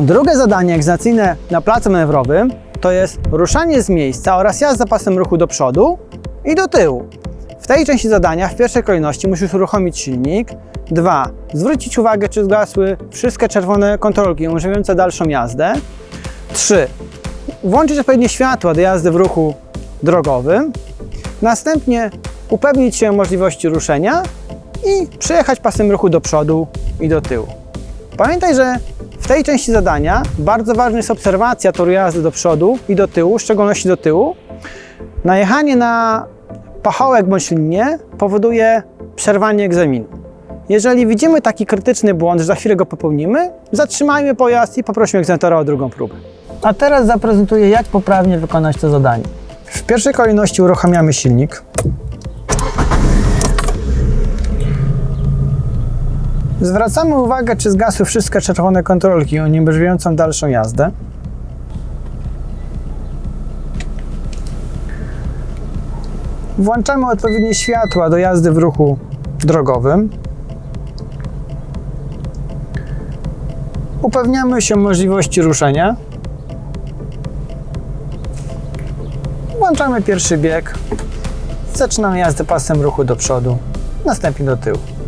Drugie zadanie egzacyjne na placu manewrowym to jest ruszanie z miejsca oraz jazda pasem ruchu do przodu i do tyłu. W tej części zadania w pierwszej kolejności musisz uruchomić silnik. Dwa, zwrócić uwagę, czy zgasły wszystkie czerwone kontrolki umożliwiające dalszą jazdę. Trzy, włączyć odpowiednie światła do jazdy w ruchu drogowym. Następnie upewnić się o możliwości ruszenia i przejechać pasem ruchu do przodu i do tyłu. Pamiętaj, że tej części zadania bardzo ważna jest obserwacja toru jazdy do przodu i do tyłu, w szczególności do tyłu. Najechanie na pachołek bądź linię powoduje przerwanie egzaminu. Jeżeli widzimy taki krytyczny błąd, że za chwilę go popełnimy, zatrzymajmy pojazd i poprosimy egzaminatora o drugą próbę. A teraz zaprezentuję, jak poprawnie wykonać to zadanie. W pierwszej kolejności uruchamiamy silnik. Zwracamy uwagę, czy zgasły wszystkie czerwone kontrolki uniemożliwiające dalszą jazdę. Włączamy odpowiednie światła do jazdy w ruchu drogowym. Upewniamy się możliwości ruszenia. Włączamy pierwszy bieg. Zaczynamy jazdę pasem ruchu do przodu, następnie do tyłu.